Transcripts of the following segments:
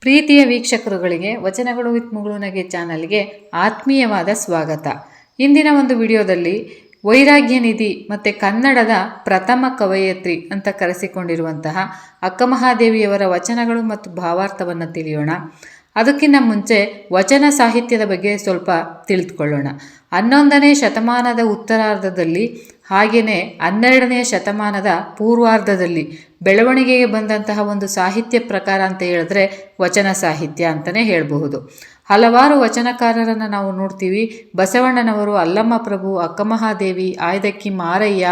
ಪ್ರೀತಿಯ ವೀಕ್ಷಕರುಗಳಿಗೆ, ವಚನಗಳು ವಿತ್ ಮುಗುಳುನಗೆ ಚಾನಲ್ಗೆ ಆತ್ಮೀಯವಾದ ಸ್ವಾಗತ. ಇಂದಿನ ಒಂದು ವಿಡಿಯೋದಲ್ಲಿ ವೈರಾಗ್ಯ ನಿಧಿ ಮತ್ತು ಕನ್ನಡದ ಪ್ರಥಮ ಕವಯತ್ರಿ ಅಂತ ಕರೆಸಿಕೊಂಡಿರುವಂತಹ ಅಕ್ಕಮಹಾದೇವಿಯವರ ವಚನಗಳು ಮತ್ತು ಭಾವಾರ್ಥವನ್ನು ತಿಳಿಯೋಣ. ಅದಕ್ಕಿಂತ ಮುಂಚೆ ವಚನ ಸಾಹಿತ್ಯದ ಬಗ್ಗೆ ಸ್ವಲ್ಪ ತಿಳಿದುಕೊಳ್ಳೋಣ. ಹನ್ನೊಂದನೇ ಶತಮಾನದ ಉತ್ತರಾರ್ಧದಲ್ಲಿ ಹಾಗೆಯೇ ಹನ್ನೆರಡನೆಯ ಶತಮಾನದ ಪೂರ್ವಾರ್ಧದಲ್ಲಿ ಬೆಳವಣಿಗೆಗೆ ಬಂದಂತಹ ಒಂದು ಸಾಹಿತ್ಯ ಪ್ರಕಾರ ಅಂತ ಹೇಳಿದ್ರೆ ವಚನ ಸಾಹಿತ್ಯ ಅಂತಲೇ ಹೇಳಬಹುದು. ಹಲವಾರು ವಚನಕಾರರನ್ನು ನಾವು ನೋಡ್ತೀವಿ. ಬಸವಣ್ಣನವರು ಅಲ್ಲಮ್ಮ ಪ್ರಭು, ಅಕ್ಕಮಹಾದೇವಿ, ಆಯ್ದಕ್ಕಿ ಮಾರಯ್ಯ,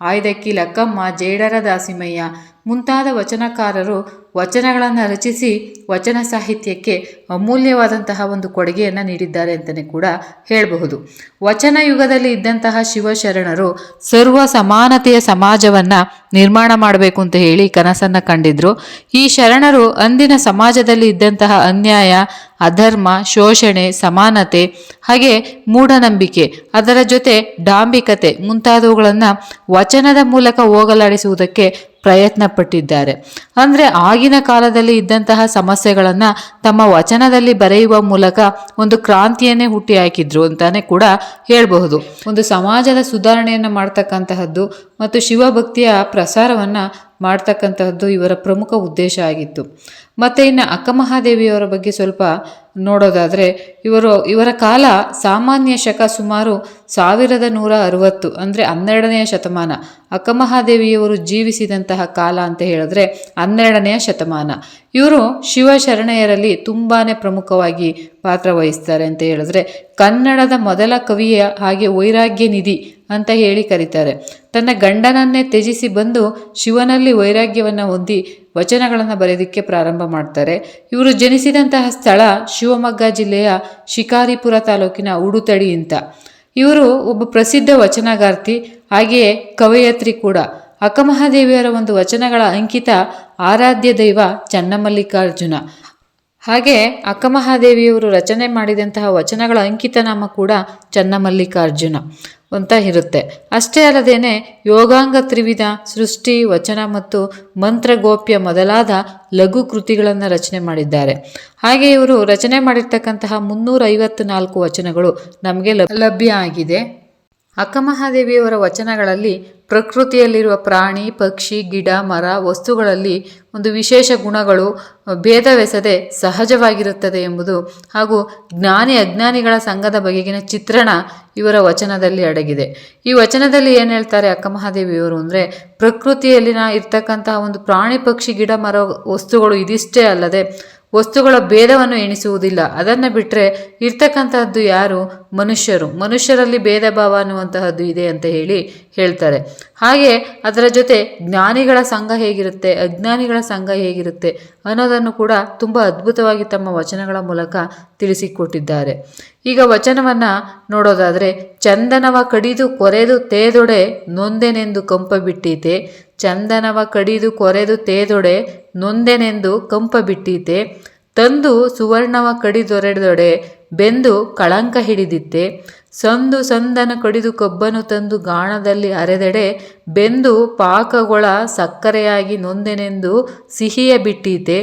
ಆಯ್ದಕ್ಕಿ ಲಕ್ಕಮ್ಮ ಜೇಡರ ದಾಸಿಮಯ್ಯ ಮುಂತಾದ ವಚನಕಾರರು ವಚನಗಳನ್ನು ರಚಿಸಿ ವಚನ ಸಾಹಿತ್ಯಕ್ಕೆ ಅಮೂಲ್ಯವಾದಂತಹ ಒಂದು ಕೊಡುಗೆಯನ್ನು ನೀಡಿದ್ದಾರೆ ಅಂತಲೇ ಕೂಡ ಹೇಳಬಹುದು. ವಚನ ಯುಗದಲ್ಲಿ ಇದ್ದಂತಹ ಶಿವಶರಣರು ಸರ್ವ ಸಮಾನತೆಯ ಸಮಾಜವನ್ನು ನಿರ್ಮಾಣ ಮಾಡಬೇಕು ಅಂತ ಹೇಳಿ ಕನಸನ್ನು ಕಂಡಿದ್ರು. ಈ ಶರಣರು ಅಂದಿನ ಸಮಾಜದಲ್ಲಿ ಇದ್ದಂತಹ ಅನ್ಯಾಯ ಅಧರ್ಮ, ಶೋಷಣೆ, ಸಮಾನತೆ, ಹಾಗೆ ಮೂಢನಂಬಿಕೆ, ಅದರ ಜೊತೆ ಡಾಂಬಿಕತೆ ಮುಂತಾದವುಗಳನ್ನು ವಚನದ ಮೂಲಕ ಹೋಗಲಾಡಿಸುವುದಕ್ಕೆ ಪ್ರಯತ್ನ ಪಟ್ಟಿದ್ದಾರೆ ಅಂದರೆ ಆಗಿನ ಕಾಲದಲ್ಲಿ ಇದ್ದಂತಹ ಸಮಸ್ಯೆಗಳನ್ನು ತಮ್ಮ ವಚನದಲ್ಲಿ ಬರೆಯುವ ಮೂಲಕ ಒಂದು ಕ್ರಾಂತಿಯನ್ನೇ ಹುಟ್ಟಿ ಹಾಕಿದ್ರು ಅಂತಾನೆ ಕೂಡ ಹೇಳಬಹುದು. ಒಂದು ಸಮಾಜದ ಸುಧಾರಣೆಯನ್ನು ಮಾಡ್ತಕ್ಕಂತಹದ್ದು ಮತ್ತು ಶಿವಭಕ್ತಿಯ ಪ್ರಸಾರವನ್ನು ಮಾಡ್ತಕ್ಕಂತಹದ್ದು ಇವರ ಪ್ರಮುಖ ಉದ್ದೇಶ ಆಗಿತ್ತು. ಮತ್ತು ಇನ್ನು ಅಕ್ಕಮಹಾದೇವಿಯವರ ಬಗ್ಗೆ ಸ್ವಲ್ಪ ನೋಡೋದಾದರೆ, ಇವರು, ಇವರ ಕಾಲ ಸಾಮಾನ್ಯ ಶಕ ಸುಮಾರು ಸಾವಿರದ ನೂರ ಅರುವತ್ತು, ಅಂದರೆ ಹನ್ನೆರಡನೆಯ ಶತಮಾನ ಅಕ್ಕಮಹಾದೇವಿಯವರು ಜೀವಿಸಿದಂತಹ ಕಾಲ ಅಂತ ಹೇಳಿದ್ರೆ ಹನ್ನೆರಡನೆಯ ಶತಮಾನ. ಇವರು ಶಿವಶರಣೆಯರಲ್ಲಿ ತುಂಬಾ ಪ್ರಮುಖವಾಗಿ ಪಾತ್ರ ವಹಿಸ್ತಾರೆ ಅಂತ ಹೇಳಿದ್ರೆ ಕನ್ನಡದ ಮೊದಲ ಕವಿಯ ಹಾಗೆ ವೈರಾಗ್ಯ ನಿಧಿ ಅಂತ ಹೇಳಿ ಕರೀತಾರೆ. ತನ್ನ ಗಂಡನನ್ನೇ ತ್ಯಜಿಸಿ ಬಂದು ಶಿವನಲ್ಲಿ ವೈರಾಗ್ಯವನ್ನು ಹೊಂದಿ ವಚನಗಳನ್ನು ಬರೆಯೋದಕ್ಕೆ ಪ್ರಾರಂಭ ಮಾಡ್ತಾರೆ. ಇವರು ಜನಿಸಿದಂತಹ ಸ್ಥಳ ಶಿವಮೊಗ್ಗ ಜಿಲ್ಲೆಯ ಶಿಕಾರಿಪುರ ತಾಲೂಕಿನ ಉಡುತಡಿ ಅಂತ. ಇವರು ಒಬ್ಬ ಪ್ರಸಿದ್ಧ ವಚನಗಾರ್ತಿ, ಹಾಗೆಯೇ ಕವಯತ್ರಿ ಕೂಡ. ಅಕ್ಕಮಹಾದೇವಿಯರ ಒಂದು ವಚನಗಳ ಅಂಕಿತ ಆರಾಧ್ಯ ದೈವ ಚನ್ನಮಲ್ಲಿಕಾರ್ಜುನ. ಹಾಗೆ ಅಕ್ಕಮಹಾದೇವಿಯವರು ರಚನೆ ಮಾಡಿದಂತಹ ವಚನಗಳ ಅಂಕಿತ ನಾಮ ಕೂಡ ಚನ್ನಮಲ್ಲಿಕಾರ್ಜುನ. ಅಂತ ಇರುತ್ತೆ. ಅಷ್ಟೇ ಅಲ್ಲದೇನೆ ಯೋಗಾಂಗ ತ್ರಿವಿಧ, ಸೃಷ್ಟಿ, ವಚನ ಮತ್ತು ಮಂತ್ರಗೋಪ್ಯ ಮೊದಲಾದ ಲಘು ಕೃತಿಗಳನ್ನು ರಚನೆ ಮಾಡಿದ್ದಾರೆ. ಹಾಗೆ ಇವರು ರಚನೆ ಮಾಡಿರ್ತಕ್ಕಂತಹ ಮುನ್ನೂರ ನಾಲ್ಕು ವಚನಗಳು ನಮಗೆ ಲಭ್ಯ ಆಗಿದೆ. ಅಕ್ಕಮಹಾದೇವಿಯವರ ವಚನಗಳಲ್ಲಿ ಪ್ರಕೃತಿಯಲ್ಲಿರುವ ಪ್ರಾಣಿ, ಪಕ್ಷಿ, ಗಿಡ, ಮರ, ವಸ್ತುಗಳಲ್ಲಿ ಒಂದು ವಿಶೇಷ ಗುಣಗಳು ಭೇದವೆಸದೆ ಸಹಜವಾಗಿರುತ್ತದೆ ಎಂಬುದು ಹಾಗೂ ಜ್ಞಾನಿ ಅಜ್ಞಾನಿಗಳ ಸಂಘದ ಬಗೆಗಿನ ಚಿತ್ರಣ ಇವರ ವಚನದಲ್ಲಿ ಅಡಗಿದೆ. ಈ ವಚನದಲ್ಲಿ ಏನು ಹೇಳ್ತಾರೆ ಅಕ್ಕಮಹಾದೇವಿಯವರು ಅಂದರೆ, ಪ್ರಕೃತಿಯಲ್ಲಿನ ಇರ್ತಕ್ಕಂತಹ ಒಂದು ಪ್ರಾಣಿ, ಪಕ್ಷಿ, ಗಿಡ, ಮರ, ವಸ್ತುಗಳು ಇದಿಷ್ಟೇ ಅಲ್ಲದೆ ವಸ್ತುಗಳ ಭೇದವನ್ನು ಎಣಿಸುವುದಿಲ್ಲ. ಅದನ್ನು ಬಿಟ್ಟರೆ ಇರ್ತಕ್ಕಂತಹದ್ದು ಯಾರು? ಮನುಷ್ಯರು. ಮನುಷ್ಯರಲ್ಲಿ ಭೇದ ಭಾವ ಅನ್ನುವಂತಹದ್ದು ಇದೆ ಅಂತ ಹೇಳಿ ಹೇಳ್ತಾರೆ. ಹಾಗೆ ಅದರ ಜೊತೆ ಜ್ಞಾನಿಗಳ ಸಂಘ ಹೇಗಿರುತ್ತೆ? ಅಜ್ಞಾನಿಗಳ ಸಂಘ ಹೇಗಿರುತ್ತೆ? ಅನ್ನೋದನ್ನು ಕೂಡ ತುಂಬ ಅದ್ಭುತವಾಗಿ ತಮ್ಮ ವಚನಗಳ ಮೂಲಕ ತಿಳಿಸಿಕೊಟ್ಟಿದ್ದಾರೆ. ಈಗ ವಚನವನ್ನು ನೋಡೋದಾದರೆ, ಚಂದನವ ಕಡಿದು ಕೊರೆದು ತೇದೊಡೆ ನೊಂದೆನೆಂದು ಕಂಪ ಬಿಟ್ಟೀತೆ ಚಂದನವ ಕಡಿದು ಕೊರೆದು ತೇದೊಡೆ ನೊಂದೆನೆಂದು ಕಂಪ ಬಿಟ್ಟೀತೆ. ತಂದು ಸುವರ್ಣವ ಕಡಿದೊರೆದೊಡೆ ಬೆಂದು ಕಳಂಕ ಹಿಡಿದಿತ್ತೆ. ಸಂದು ಸಂದನ ಕಡಿದು ಕಬ್ಬನು ತಂದು ಗಾಣದಲ್ಲಿ ಅರೆದೆಡೆ ಬೆಂದು ಪಾಕಗೊಳ ಸಕ್ಕರೆಯಾಗಿ ನೊಂದೆನೆಂದು ಸಿಹಿಯ ಬಿಟ್ಟೀತೆ.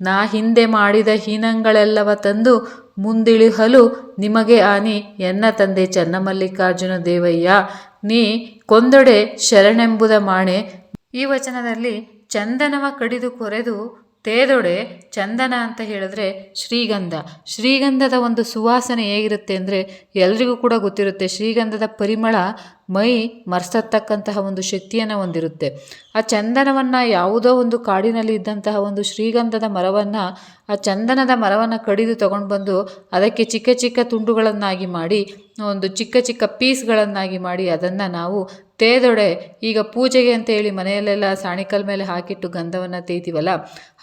ನಾ ಹಿಂದೆ ಮಾಡಿದ ಹೀನಂಗಳೆಲ್ಲವ ತಂದು ಮುಂದಿಳಿಹಲು ನಿಮಗೆ ಆನಿ ಎನ್ನ ತಂದೆ ಚನ್ನಮಲ್ಲಿಕಾರ್ಜುನ ದೇವಯ್ಯ. ನೀ ಕೊಂದೊಡೆ ಶರಣೆಂಬುದ ಮಾಣೆ ಈ ವಚನದಲ್ಲಿ ಚಂದನವ ಕಡಿದು ಕೊರೆದು ತೇದೊಡೆ ಚಂದನ ಅಂತ ಹೇಳಿದ್ರೆ ಶ್ರೀಗಂಧ. ಶ್ರೀಗಂಧದ ಒಂದು ಸುವಾಸನೆ ಹೇಗಿರುತ್ತೆ ಅಂದರೆ ಎಲ್ರಿಗೂ ಕೂಡ ಗೊತ್ತಿರುತ್ತೆ, ಶ್ರೀಗಂಧದ ಪರಿಮಳ ಮೈ ಮರೆಸತಕ್ಕಂತಹ ಒಂದು ಶಕ್ತಿಯನ್ನು ಹೊಂದಿರುತ್ತೆ. ಆ ಚಂದನವನ್ನು ಯಾವುದೋ ಒಂದು ಕಾಡಿನಲ್ಲಿ ಇದ್ದಂತಹ ಒಂದು ಶ್ರೀಗಂಧದ ಮರವನ್ನು, ಆ ಚಂದನದ ಮರವನ್ನು ಕಡಿದು ತಗೊಂಡು ಬಂದು ಅದಕ್ಕೆ ಚಿಕ್ಕ ಚಿಕ್ಕ ತುಂಡುಗಳನ್ನಾಗಿ ಮಾಡಿ, ಒಂದು ಚಿಕ್ಕ ಚಿಕ್ಕ ಪೀಸ್ಗಳನ್ನಾಗಿ ಮಾಡಿ ಅದನ್ನು ನಾವು ತೇದೊಡೆ, ಈಗ ಪೂಜೆಗೆ ಅಂತ ಹೇಳಿ ಮನೆಯಲ್ಲೆಲ್ಲ ಸಾಣಿಕಲ್ ಮೇಲೆ ಹಾಕಿಟ್ಟು ಗಂಧವನ್ನು ತೇಯ್ತೀವಲ್ಲ?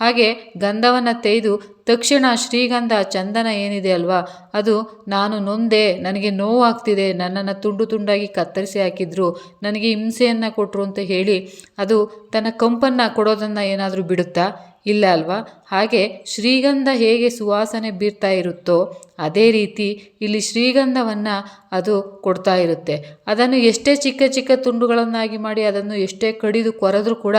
ಹಾಗೆ ಗಂಧವನ್ನು ತೇಯ್ದು ತಕ್ಷಣ ಶ್ರೀಗಂಧ ಚಂದನ ಏನಿದೆ ಅಲ್ವಾ? ಅದು ನಾನು ನೊಂದೆ, ನನಗೆ ನೋವಾಗ್ತಿದೆ, ನನ್ನನ್ನು ತುಂಡು ತುಂಡಾಗಿ ಕತ್ತರಿಸಿ ಹಾಕಿದ್ರು, ನನಗೆ ಹಿಂಸೆಯನ್ನು ಕೊಟ್ಟರು ಅಂತ ಹೇಳಿ ಅದು ತನ್ನ ಕಂಪನ್ನು ಕೊಡೋದನ್ನು ಏನಾದರೂ ಬಿಡುತ್ತಾ? ಇಲ್ಲ ಅಲ್ವಾ? ಹಾಗೆ ಶ್ರೀಗಂಧ ಹೇಗೆ ಸುವಾಸನೆ ಬೀರ್ತಾ ಇರುತ್ತೋ, ಅದೇ ರೀತಿ ಇಲ್ಲಿ ಶ್ರೀಗಂಧವನ್ನು ಅದು ಕೊಡ್ತಾ ಇರುತ್ತೆ. ಅದನ್ನು ಎಷ್ಟೇ ಚಿಕ್ಕ ಚಿಕ್ಕ ತುಂಡುಗಳನ್ನಾಗಿ ಮಾಡಿ ಅದನ್ನು ಎಷ್ಟೇ ಕಡಿದು ಕೊರೆದ್ರೂ ಕೂಡ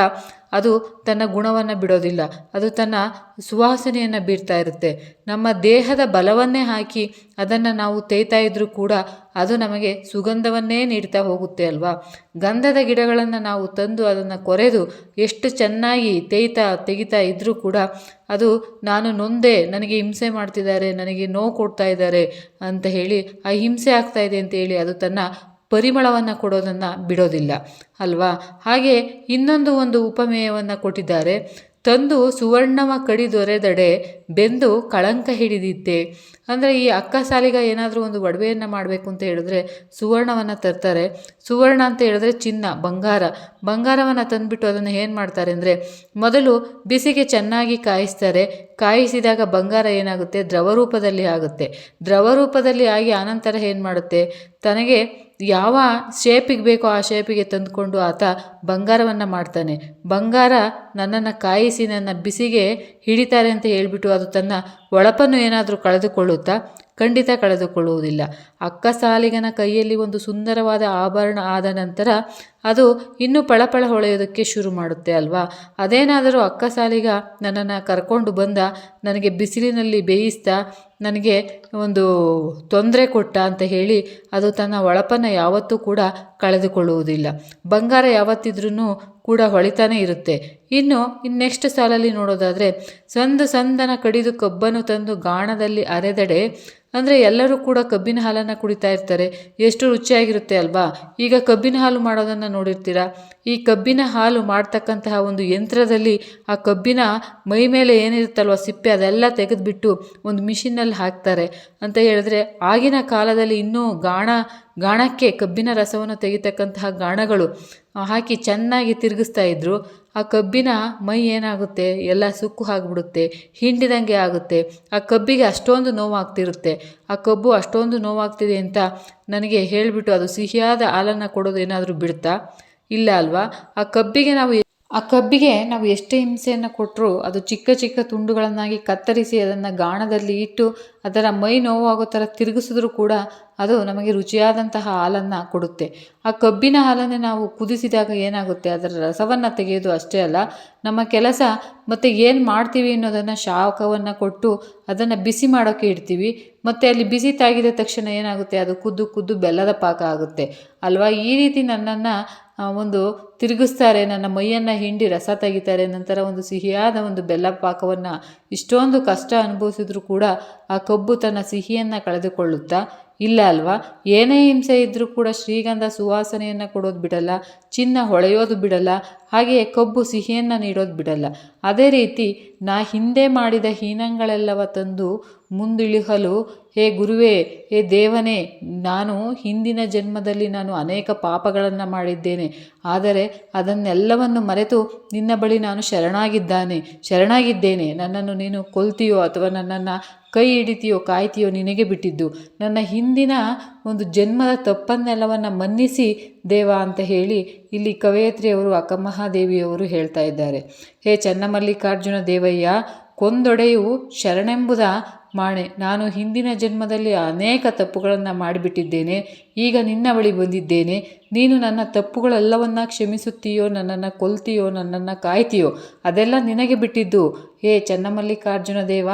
ಅದು ತನ್ನ ಗುಣವನ್ನು ಬಿಡೋದಿಲ್ಲ. ಅದು ತನ್ನ ಸುವಾಸನೆಯನ್ನು ಬೀರ್ತಾ ಇರುತ್ತೆ. ನಮ್ಮ ದೇಹದ ಬಲವನ್ನೇ ಹಾಕಿ ಅದನ್ನು ನಾವು ತೇಯ್ತಾ ಇದ್ರೂ ಕೂಡ ಅದು ನಮಗೆ ಸುಗಂಧವನ್ನೇ ನೀಡ್ತಾ ಹೋಗುತ್ತೆ ಅಲ್ವಾ? ಗಂಧದ ಗಿಡಗಳನ್ನು ನಾವು ತಂದು ಅದನ್ನು ಕೊರೆದು ಎಷ್ಟು ಚೆನ್ನಾಗಿ ತೇಯ್ತಾ, ತೆಗಿತಾ ಇದ್ದರೂ ಕೂಡ ಅದು ನಾನು ನೊಂದೆ, ನನಗೆ ಹಿಂಸೆ ಮಾಡ್ತಿದ್ದಾರೆ, ನನಗೆ ನೋವು ಕೊಡ್ತಾ ಇದ್ದಾರೆ ಅಂತ ಹೇಳಿ, ಆ ಹಿಂಸೆ ಆಗ್ತಾ ಇದೆ ಅಂತ ಹೇಳಿ ಅದು ತನ್ನ ಪರಿಮಳವನ್ನು ಕೊಡೋದನ್ನು ಬಿಡೋದಿಲ್ಲ, ಅಲ್ವಾ? ಹಾಗೆ ಇನ್ನೊಂದು ಒಂದು ಉಪಮೇಯವನ್ನು ಕೊಟ್ಟಿದ್ದಾರೆ. ತಂದು ಸುವರ್ಣವ ಕಡಿದೊರೆದಡೆ ಬೆಂದು ಕಳಂಕ ಹಿಡಿದಿದ್ದೆ ಅಂದರೆ ಈ ಅಕ್ಕ ಸಾಲಿಗ ಏನಾದರೂ ಒಂದು ಒಡವೆಯನ್ನು ಮಾಡಬೇಕು ಅಂತ ಹೇಳಿದ್ರೆ ಸುವರ್ಣವನ್ನು ತರ್ತಾರೆ. ಸುವರ್ಣ ಅಂತ ಹೇಳಿದ್ರೆ ಚಿನ್ನ, ಬಂಗಾರ. ಬಂಗಾರವನ್ನು ತಂದುಬಿಟ್ಟು ಅದನ್ನು ಏನು ಮಾಡ್ತಾರೆ ಅಂದರೆ ಮೊದಲು ಬಿಸಿಗೆ ಚೆನ್ನಾಗಿ ಕಾಯಿಸ್ತಾರೆ. ಕಾಯಿಸಿದಾಗ ಬಂಗಾರ ಏನಾಗುತ್ತೆ? ದ್ರವ ರೂಪದಲ್ಲಿ ಆಗುತ್ತೆ. ದ್ರವ ರೂಪದಲ್ಲಿ ಆಗಿ ಆನಂತರ ಏನು ಮಾಡುತ್ತೆ? ತನಗೆ ಯಾವ ಶೇಪಿಗೆ ಬೇಕೋ ಆ ಶೇಪಿಗೆ ತಂದುಕೊಂಡು ಆತ ಬಂಗಾರವನ್ನು ಮಾಡ್ತಾನೆ. ಬಂಗಾರ ನನ್ನನ್ನು ಕಾಯಿಸಿ ನನ್ನ ಬಿಸಿಗೆ ಹಿಡಿತಾರೆ ಅಂತ ಹೇಳಿಬಿಟ್ಟು ಅದು ತನ್ನ ಒಳಪನ್ನು ಏನಾದರೂ ಕಳೆದುಕೊಳ್ಳುತ್ತಾ ಖಂಡಿತ ಕಳೆದುಕೊಳ್ಳುವುದಿಲ್ಲ. ಅಕ್ಕ ಸಾಲಿಗನ ಕೈಯಲ್ಲಿ ಒಂದು ಸುಂದರವಾದ ಆಭರಣ ಆದ ನಂತರ ಅದು ಇನ್ನೂ ಪಳಪಳ ಹೊಳೆಯೋದಕ್ಕೆ ಶುರು ಮಾಡುತ್ತೆ ಅಲ್ವಾ? ಅದೇನಾದರೂ ಅಕ್ಕ ಸಾಲಿಗ ನನ್ನನ್ನು ಕರ್ಕೊಂಡು ಬಂದ, ನನಗೆ ಬಿಸಿಲಿನಲ್ಲಿ ಬೇಯಿಸ್ತಾ ನನಗೆ ಒಂದು ತೊಂದರೆ ಕೊಟ್ಟ ಅಂತ ಹೇಳಿ ಅದು ತನ್ನ ಒಳಪನ್ನು ಯಾವತ್ತೂ ಕೂಡ ಕಳೆದುಕೊಳ್ಳುವುದಿಲ್ಲ. ಬಂಗಾರ ಯಾವತ್ತಿದ್ರೂ ಕೂಡ ಹೊಳಿತಾನೆ ಇರುತ್ತೆ. ಇನ್ನು ಇನ್ನು ನೆಕ್ಸ್ಟ್ ಸಾಲಲ್ಲಿ ನೋಡೋದಾದರೆ, ಸಂದು ಸಂದನ ಕಡಿದು ಕಬ್ಬನ್ನು ತಂದು ಗಾಣದಲ್ಲಿ ಅರೆದಡೆ, ಅಂದರೆ ಎಲ್ಲರೂ ಕೂಡ ಕಬ್ಬಿನ ಹಾಲನ್ನು ಕುಡಿತಾ ಇರ್ತಾರೆ. ಎಷ್ಟು ರುಚಿಯಾಗಿರುತ್ತೆ ಅಲ್ವಾ? ಈಗ ಕಬ್ಬಿನ ಹಾಲು ಮಾಡೋದನ್ನು ನೋಡಿರ್ತೀರಾ? ಈ ಕಬ್ಬಿನ ಹಾಲು ಮಾಡ್ತಕ್ಕಂತಹ ಒಂದು ಯಂತ್ರದಲ್ಲಿ ಆ ಕಬ್ಬಿನ ಮೈ ಮೇಲೆ ಏನಿರುತ್ತಲ್ವ ಸಿಪ್ಪೆ ಅದೆಲ್ಲ ತೆಗೆದುಬಿಟ್ಟು ಒಂದು ಮಿಷಿನಲ್ಲಿ ಹಾಕ್ತಾರೆ. ಅಂತ ಹೇಳಿದ್ರೆ ಆಗಿನ ಕಾಲದಲ್ಲಿ ಇನ್ನೂ ಗಾಣ ಗಾಣಕ್ಕೆ, ಕಬ್ಬಿನ ರಸವನ್ನು ತೆಗಿತಕ್ಕಂತಹ ಗಾಣಗಳು ಹಾಕಿ ಚೆನ್ನಾಗಿ ತಿರುಗಿಸ್ತಾ ಇದ್ದರು ಆ ಕಬ್ಬಿನ ಮೈ ಏನಾಗುತ್ತೆ? ಎಲ್ಲ ಸುಕ್ಕು ಆಗಿಬಿಡುತ್ತೆ, ಹಿಂಡಿದಂಗೆ ಆಗುತ್ತೆ. ಆ ಕಬ್ಬಿಗೆ ಅಷ್ಟೊಂದು ನೋವಾಗ್ತಿರುತ್ತೆ. ಆ ಕಬ್ಬು ಅಷ್ಟೊಂದು ನೋವಾಗ್ತಿದೆ ಅಂತ ನನಗೆ ಹೇಳಿಬಿಟ್ಟು ಅದು ಸಿಹಿಯಾದ ಹಾಲನ್ನು ಕೊಡೋದು ಏನಾದರೂ ಬಿಡ್ತಾ? ಇಲ್ಲ ಅಲ್ವಾ? ಆ ಕಬ್ಬಿಗೆ ನಾವು ಆ ಕಬ್ಬಿಗೆ ನಾವು ಎಷ್ಟೇ ಹಿಂಸೆಯನ್ನು ಕೊಟ್ಟರೂ ಅದು ಚಿಕ್ಕ ಚಿಕ್ಕ ತುಂಡುಗಳನ್ನಾಗಿ ಕತ್ತರಿಸಿ ಅದನ್ನು ಗಾಣದಲ್ಲಿ ಇಟ್ಟು ಅದರ ಮೈ ನೋವಾಗೋ ಥರ ತಿರುಗಿಸಿದ್ರೂ ಕೂಡ ಅದು ನಮಗೆ ರುಚಿಯಾದಂತಹ ಹಾಲನ್ನು ಕೊಡುತ್ತೆ. ಆ ಕಬ್ಬಿನ ಹಾಲನ್ನೇ ನಾವು ಕುದಿಸಿದಾಗ ಏನಾಗುತ್ತೆ? ಅದರ ರಸವನ್ನು ತೆಗೆಯೋದು ಅಷ್ಟೇ ಅಲ್ಲ, ನಮ್ಮ ಕೆಲಸ ಮತ್ತು ಏನು ಮಾಡ್ತೀವಿ ಅನ್ನೋದನ್ನು ಶಾಖವನ್ನು ಕೊಟ್ಟು ಅದನ್ನು ಬಿಸಿ ಮಾಡೋಕ್ಕೆ ಇಡ್ತೀವಿ. ಮತ್ತು ಅಲ್ಲಿ ಬಿಸಿ ತಾಗಿದ ತಕ್ಷಣ ಏನಾಗುತ್ತೆ? ಅದು ಕುದ್ದು ಕುದ್ದು ಬೆಲ್ಲದ ಪಾಕ ಆಗುತ್ತೆ. ಅಲ್ವಾ? ಈ ರೀತಿ ನನ್ನನ್ನು ಒಂದು ತಿರುಗಿಸ್ತಾರೆ, ನನ್ನ ಮೈಯನ್ನು ಹಿಂಡಿ ರಸ ತೆಗಿತಾರೆ, ನಂತರ ಒಂದು ಸಿಹಿಯಾದ ಒಂದು ಬೆಲ್ಲ ಪಾಕವನ್ನು, ಇಷ್ಟೊಂದು ಕಷ್ಟ ಅನುಭವಿಸಿದ್ರೂ ಕೂಡ ಆ ಕಬ್ಬು ತನ್ನ ಸಿಹಿಯನ್ನು ಕಳೆದುಕೊಳ್ಳುತ್ತಾ ಇಲ್ಲ ಅಲ್ವಾ? ಏನೇ ಹಿಂಸೆ ಇದ್ದರೂ ಕೂಡ ಶ್ರೀಗಂಧ ಸುವಾಸನೆಯನ್ನು ಕೊಡೋದು ಬಿಡಲ್ಲ, ಚಿನ್ನ ಹೊಳೆಯೋದು ಬಿಡಲ್ಲ ಹಾಗೆಯೇ ಕಬ್ಬು ಸಿಹಿಯನ್ನು ನೀಡೋದು ಬಿಡಲ್ಲ. ಅದೇ ರೀತಿ ನಾ ಹಿಂದೆ ಮಾಡಿದ ಹೀನಂಗಳೆಲ್ಲವ ತಂದು ಮುಂದಿಳಿಹಲು, ಹೇ ಗುರುವೇ, ಹೇ ದೇವನೇ, ನಾನು ಹಿಂದಿನ ಜನ್ಮದಲ್ಲಿ ನಾನು ಅನೇಕ ಪಾಪಗಳನ್ನು ಮಾಡಿದ್ದೇನೆ. ಆದರೆ ಅದನ್ನೆಲ್ಲವನ್ನು ಮರೆತು ನಿನ್ನ ಬಳಿ ನಾನು ಶರಣಾಗಿದ್ದಾನೆ. ಶರಣಾಗಿದ್ದೇನೆ. ನನ್ನನ್ನು ನೀನು ಕೊಲ್ತೀಯೋ ಅಥವಾ ನನ್ನನ್ನು ಕೈ ಹಿಡಿತೀಯೋ ಕಾಯ್ತೀಯೋ ನಿನಗೆ ಬಿಟ್ಟಿದ್ದು. ನನ್ನ ಹಿಂದಿನ ಒಂದು ಜನ್ಮದ ತಪ್ಪನ್ನೆಲ್ಲವನ್ನು ಮನ್ನಿಸಿ ದೇವ ಅಂತ ಹೇಳಿ ಇಲ್ಲಿ ಕವಯತ್ರಿಯವರು, ಅಕ್ಕಮಹಾದೇವಿಯವರು ಹೇಳ್ತಾ ಇದ್ದಾರೆ. ಹೇ ಚನ್ನಮಲ್ಲಿಕಾರ್ಜುನ ದೇವಯ್ಯ, ಕೊಂದೊಡೆಯು ಶರಣೆಂಬುದ ಮಾಣೆ, ನಾನು ಹಿಂದಿನ ಜನ್ಮದಲ್ಲಿ ಅನೇಕ ತಪ್ಪುಗಳನ್ನು ಮಾಡಿಬಿಟ್ಟಿದ್ದೇನೆ, ಈಗ ನಿನ್ನ ಬಳಿ ಬಂದಿದ್ದೇನೆ. ನೀನು ನನ್ನ ತಪ್ಪುಗಳೆಲ್ಲವನ್ನ ಕ್ಷಮಿಸುತ್ತೀಯೋ, ನನ್ನನ್ನು ಕೊಲ್ತೀಯೋ, ನನ್ನನ್ನು ಕಾಯ್ತೀಯೋ, ಅದೆಲ್ಲ ನಿನಗೆ ಬಿಟ್ಟಿದ್ದು. ಹೇ ಚನ್ನಮಲ್ಲಿಕಾರ್ಜುನ ದೇವ,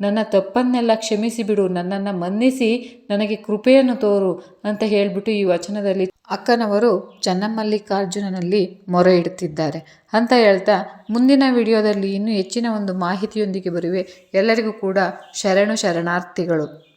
ನನ್ನ ತಪ್ಪನ್ನೆಲ್ಲ ಕ್ಷಮಿಸಿಬಿಡು, ನನ್ನನ್ನು ಮನ್ನಿಸಿ, ನನಗೆ ಕೃಪೆಯನ್ನು ತೋರು ಅಂತ ಹೇಳಿಬಿಟ್ಟು ಈ ವಚನದಲ್ಲಿ ಅಕ್ಕನವರು ಚನ್ನಮಲ್ಲಿಕಾರ್ಜುನನಲ್ಲಿ ಮೊರೆ ಇಡುತ್ತಿದ್ದಾರೆ. ಅಂತ ಹೇಳ್ತಾ ಮುಂದಿನ ವಿಡಿಯೋದಲ್ಲಿ ಇನ್ನೂ ಹೆಚ್ಚಿನ ಒಂದು ಮಾಹಿತಿಯೊಂದಿಗೆ ಬರುವೆ. ಎಲ್ಲರಿಗೂ ಕೂಡ ಶರಣು ಶರಣಾರ್ಥಿಗಳು.